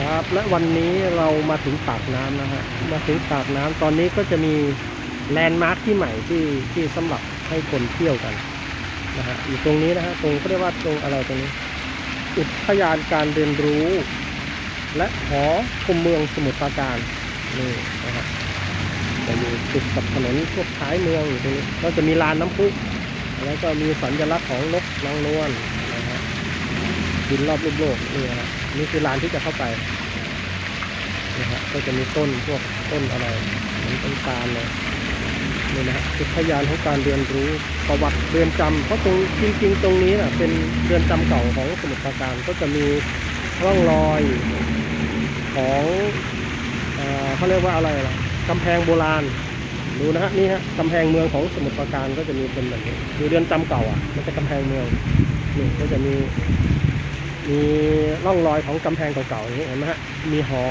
ครับ และวันนี้เรามาถึงปากน้ำนะฮะมาถึงปากน้ำตอนนี้ก็จะมีแลนด์มาร์คที่ใหม่ที่ที่สำหรับให้คนเที่ยวกันนะฮะอยู่ตรงนี้นะฮะตรงเขาเรียกว่าตรงอะไรตรงนี้ อุทยานการเรียนรู้ และหอชมเมืองสมุทรปราการนี่นะฮะจะอยู่ติดกับถนนพวกท้ายเมืองอยู่ตรงนี้ก็จะมีลานน้ำพุแล้วก็มีสัญลักษณ์ของนกนางนวล บินรอบโลกนี่นะฮะนี่คือลานที่จะเข้าไปนะฮะก็จะมีต้นพวกต้นอะไรเหมือนต้นตาลเลยนี่นะฮะอุทยานของการเรียนรู้ประวัติเรือนจำเพราะตรงจริง ๆ ตรงนี้น่ะเป็นเรือนจำเก่าของสมุทรปราการก็จะมีร่องรอยของเอ่อเขาเรียกว่าอะไรล่ะกำแพงโบราณดูนะฮะนี่ฮะกำแพงเมืองของสมุทรปราการก็จะมีเป็นแบบนี้คือเรือนจำเก่าอะมันจะกำแพงเมืองนี่ก็จะมี มีร่องรอยของกำแพงเก่าๆอย่างนี้เห็นไหมฮะ มีหอ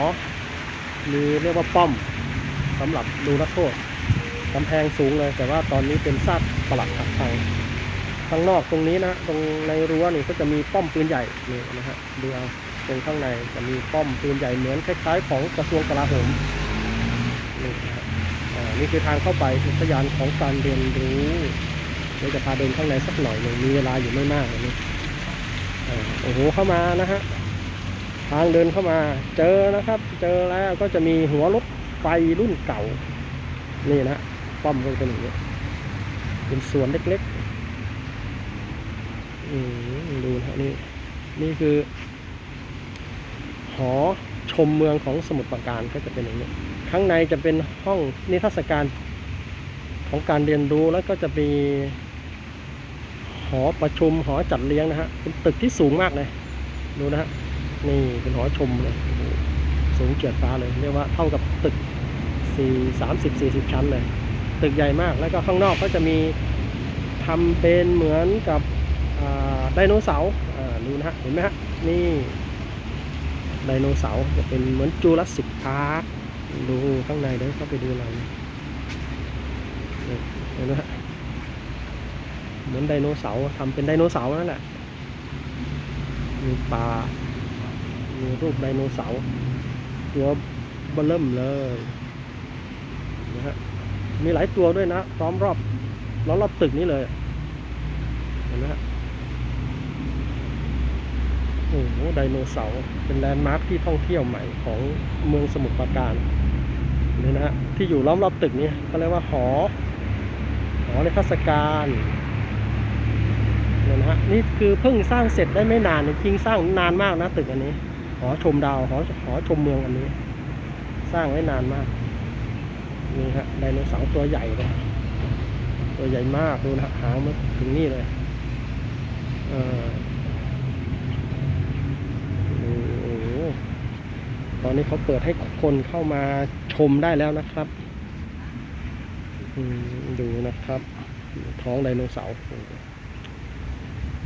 มีเรียกว่าป้อมสำหรับดูนักโทษกำแพงสูงเลย แต่ว่าตอนนี้เป็นซากปลักหักพังข้างนอกตรงนี้นะตรงในรั้วนี่ก็จะมีป้อมปืนใหญ่นี่นะฮะดูเอาตรงข้างในจะมีป้อมปืนใหญ่เหมือนคล้ายๆ ของกระทรวงกลาโหมนี่นะฮะอ่านี่คือทางเข้าไปอุทยานของการเรียนรู้เดี๋ยวจะพาเดินข้างในสักหน่อยหนึ่งมีเวลาอยู่ไม่มากนี่ โอ้โหเข้ามานะฮะทางเดินเข้ามาเจอนะครับ เจอแล้วก็จะมีหัวรถไฟรุ่นเก่า นี่นะป้อมก็เป็นอย่างนี้เป็นสวนเล็กๆอืมดูนะฮะนี่นี่คือ หอชมเมืองของสมุทรปราการก็จะเป็นอย่างนี้ข้างในจะเป็นห้องนิทรรศการของการเรียนรู้แล้วก็จะมี หอประชุมหอจัดเลี้ยงนะฮะเป็นตึกที่สูงมากเลยดูนะฮะนี่เป็นหอชมเลยสูงเจียดฟ้าเลยเรียกว่าเท่ากับตึกสี่สามสิบสี่สิบชั้นเลย ตึกใหญ่มากแล้วก็ข้างนอกก็จะมีทำเป็นเหมือนกับไดโนเสาร์ดูนะฮะเห็นไหมฮะนี่ไดโนเสาร์จะเป็นเหมือนจูราสสิกพาร์คดูข้างในเดี๋ยวเข้าไปดูหน่อยนี่เห็นไหมฮะ เหมือนไดโนเสาร์ทำเป็นไดโนเสาร์นั่นแหละมีปลามีรูปไดโนเสาร์ตัวเบลเริ่มเลยนะฮะมีหลายตัวด้วยนะล้อมรอบล้อมรอบตึกนี้เลยเห็นไหมฮะโอ้โหไดโนเสาร์เป็นแลนด์มาร์คที่ท่องเที่ยวใหม่ของเมืองสมุทรปราการนี่นะฮะที่อยู่ล้อมรอบตึกนี้ก็เรียกว่าหอหอในเทศการ เนี่ยนะฮะนี่คือเพิ่งสร้างเสร็จได้ไม่นานจริงสร้างนานมากนะตึกอันนี้หอชมดาวหอหอชมเมืองอันนี้ สร้างไว้นานมากนี่ฮะไดโนเสาร์ตัวใหญ่เลยตัวใหญ่มากดูนะหางมาถึงนี่เลยเออโอ้โหตอนนี้เขาเปิดให้คนเข้ามาชมได้แล้วนะครับดูนะครับ ท้องไดโนเสาร์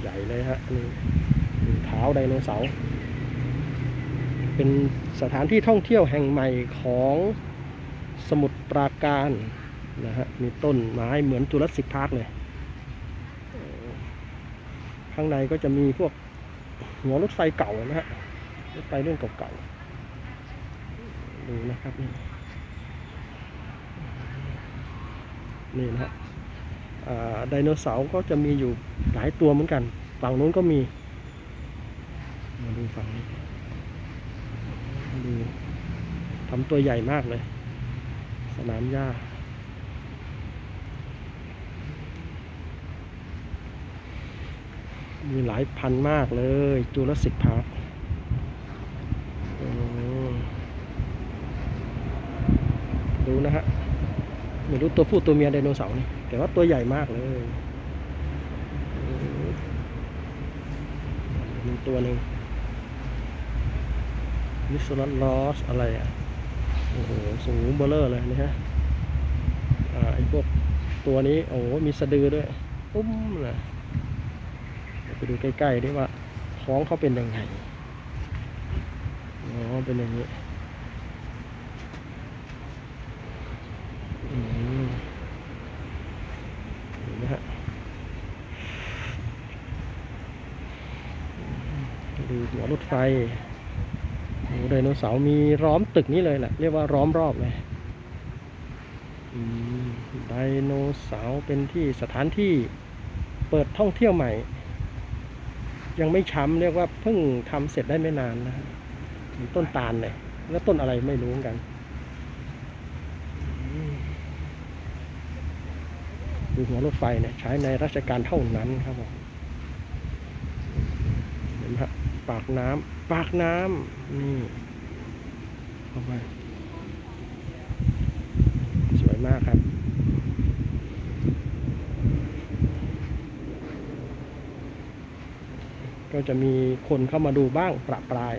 ใหญ่เลยฮะนี่เท้าไดโนเสาร์เป็นสถานที่ท่องเที่ยวแห่งใหม่ของสมุทรปราการนะฮะมีต้นไม้เหมือนจุลศิษย์พาร์คเลยข้างในก็จะมีพวกหัวรถไฟเก่านะฮะรถไฟเรุ่นเก่าๆดูนะครับนี่นี่นะฮะ ไดโนเสาร์ก็จะมีอยู่หลายตัวเหมือนกัน ฝั่งนู้นก็มี มาดูฝั่งนี้ดูทำตัวใหญ่มากเลย สนามหญ้ามีหลายพันมากเลยจูราสสิกพาร์คดูนะฮะ ไม่รู้ตัวผู้ตัวเมียไดโนเสาร์นี่แต่ว่าตัวใหญ่มากเลยมีตัวหนึ่งมิสลัสลอสอะไรอะโอ้โหสูงเบลเลอร์เลยนี่ฮะอ่าไอพวกตัวนี้โอ้โหมีสะดือด้วยอุ้มเลยไปดูใกล้ๆดิว่าท้องเขาเป็นยังไงอ๋อเป็นอย่างนี้ อืมเห็นไหมฮะดู หัวรถไฟโอ้ไดโนเสาร์มีล้อมตึกนี้เลยแหละ เรียกว่าล้อมรอบเลยไดโนเสาร์เป็นที่สถานที่เปิดท่องเที่ยวใหม่ ยังไม่ช้ำเรียกว่าเพิ่งทำเสร็จได้ไม่นานนะมีต้นตาลเลยแล้วต้นอะไรไม่รู้เหมือนกัน ดูหัวรถไฟเนี่ยใช้ในราชการเท่านั้นครับผมเห็นไหมครับ ปากน้ำปากน้ำนี่เข้าไปสวยมากครับก็จะมีคนเข้ามาดูบ้างประปราย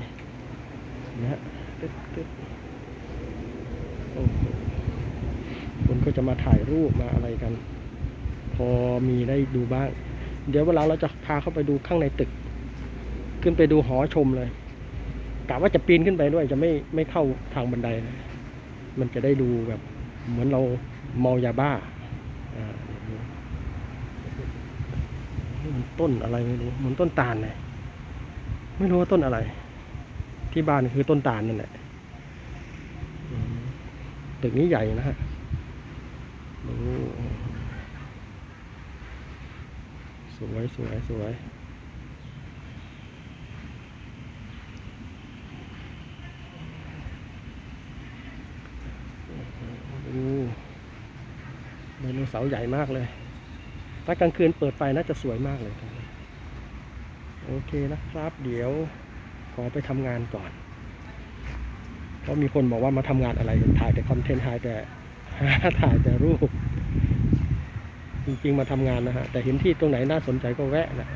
นะฮะตึ๊ดตึ๊ดโอ้โหคนก็จะมาถ่ายรูปมาอะไรกัน พอมีได้ดูบ้าง เดี๋ยวเวลาเราจะพาเข้าไปดูข้างในตึก ขึ้นไปดูหอชมเลยกะว่าจะปีนขึ้นไปด้วยจะไม่ไม่เข้าทางบันไดนะมันจะได้ดูแบบเหมือนเราเมายาบ้าอ่านี่มันต้นอะไรไม่รู้เหมือนต้นตาลเลยไม่รู้ว่าต้นอะไร ที่บ้านคือต้นตาลนั่นแหละตึกนี้ใหญ่นะฮะสวยสวยสวย ดูไดโนเสาร์ใหญ่มากเลย ถ้ากลางคืนเปิดไฟน่าจะสวยมากเลยครับ โอเคนะครับ เดี๋ยวขอไปทำงานก่อน เพราะมีคนบอกว่ามาทำงานอะไรถ่ายแต่คอนเทนต์ถ่ายแต่ถ่ายแต่รูป จริงๆมาทำงานนะฮะ แต่เห็นที่ตรงไหนน่าสนใจก็แวะนะ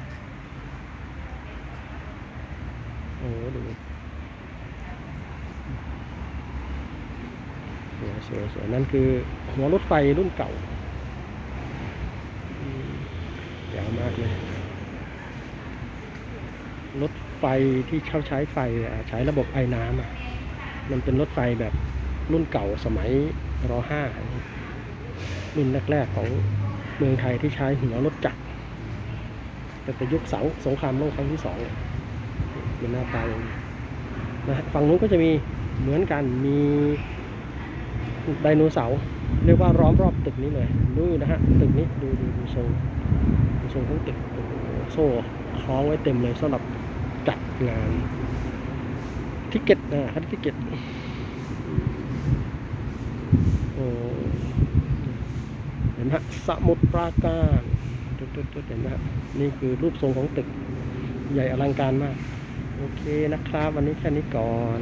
โอ้โหดู สวยสวยนั่นคือหัวรถไฟรุ่นเก่าอืมยาวมากเลย รถไฟที่เช่าใช้ไฟใช้ระบบไอ้น้ำอะ มันเป็นรถไฟแบบรุ่นเก่าสมัยรห้ารุ่นแรกๆของเมืองไทยที่ใช้หัวรถจักรแต่แต่ยุคสังสงครามโลกครั้งที่สองเป็นหน้าตาอย่างนี้นะฝั่งนู้นก็จะมีเหมือนกันมี ไดโนเสาร์เรียกว่าล้อมรอบตึกนี้เลยดูนะฮะตึกนี้ดูดูดูทรงดูทรงของตึกโซ่คล้องไว้เต็มเลยสำหรับจัดงานทิเก็ตนะคัดทิเก็ตโอ้เห็นไหมฮะสมุดปราการตุ๊ดๆเห็นไหมฮะนี่คือรูปทรงของตึกใหญ่อลังการมาก โอเคนะครับ วันนี้แค่นี้ก่อน